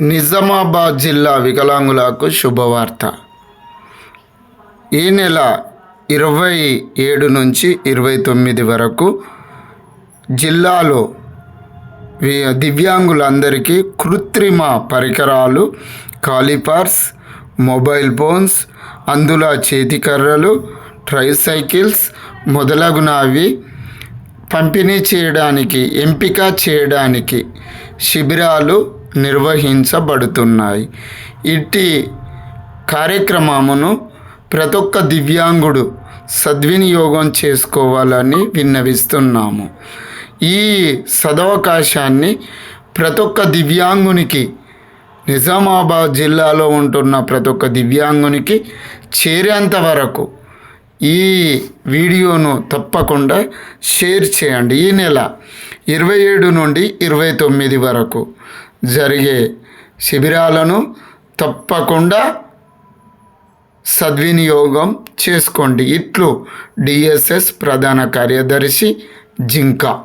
నిజామాబాద్ జిల్లా వికలాంగులకు శుభవార్త. ఈ నెల ఇరవై ఏడు నుంచి ఇరవై తొమ్మిది వరకు జిల్లాలో వి- దివ్యాంగులందరికీ కృత్రిమ పరికరాలు కాలిపార్స్ మొబైల్ ఫోన్స్ అందులో చేతికర్రలు ట్రైసైకిల్స్ మొదలగునవి పంపిణీ చేయడానికి ఎంపిక చేయడానికి శిబిరాలు నిర్వహించబడుతున్నాయి. ఇట్టి కార్యక్రమమును ప్రతి ఒక్క దివ్యాంగుడు సద్వినియోగం చేసుకోవాలని విన్నవిస్తున్నాము. ఈ సదవకాశాన్ని ప్రతి ఒక్క దివ్యాంగునికి నిజామాబాద్ జిల్లాలో ఉంటున్న ప్రతి ఒక్క దివ్యాంగునికి చేరేంత వరకు ఈ వీడియోను తప్పకుండా షేర్ చేయండి. ఈ నెల ఇరవై ఏడు నుండి ఇరవై తొమ్మిది వరకు జరిగే శిబిరాలను తప్పకుండా సద్వినియోగం చేసుకోండి. ఇట్లు డిఎస్ఎస్ ప్రధాన కార్యదర్శి జింకా.